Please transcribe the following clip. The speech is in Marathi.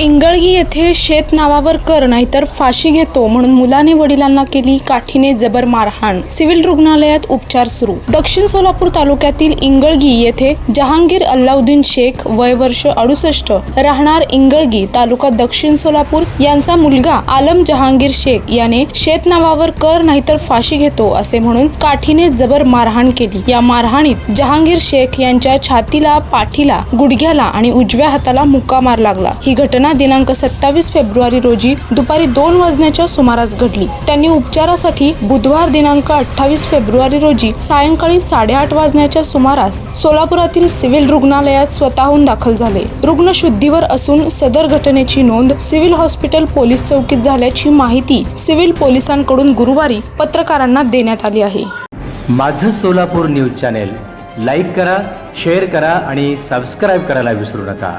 इंगळगी येथे शेत नावावर कर नाहीतर फाशी घेतो म्हणून मुलाने वडिलांना केली काठीने जबर मारहाण. सिव्हिल रुग्णालयात उपचार सुरू. दक्षिण सोलापूर तालुक्यातील इंगळगी येथे जहांगीर अल्लाउद्दीन शेख वय वर्ष अडुसष्ट राहणार इंगळगी तालुका दक्षिण सोलापूर यांचा मुलगा आलम जहांगीर शेख याने शेत नावावर कर नाहीतर फाशी घेतो असे म्हणून काठीने जबर मारहाण केली. या मारहाणीत जहांगीर शेख यांच्या छातीला पाठीला गुडघ्याला आणि उजव्या हाताला मुक्का मार लागला. ही घटना दिनांक सत्तावीस फेब्रुवारी रोजी दुपारी दोन वाजण्याच्या सुमारास घडली. त्यांनी उपचारासाठी बुधवार दिनांक अठ्ठावीस फेब्रुवारी रोजी सायंकाळी साडेआठ वाजण्याच्या सुमारास सोलापुरातील सिव्हिल रुग्णालयात स्वतःहून दाखल झाले. रुग्ण शुद्धीवर असून सदर घटनेची नोंद सिव्हिल हॉस्पिटल पोलीस चौकीत झाल्याची माहिती सिव्हिल पोलिसांकडून गुरुवारी पत्रकारांना देण्यात आली आहे. माझं सोलापूर न्यूज चॅनेल लाईक करा शेअर करा आणि सबस्क्राईब करायला विसरू नका.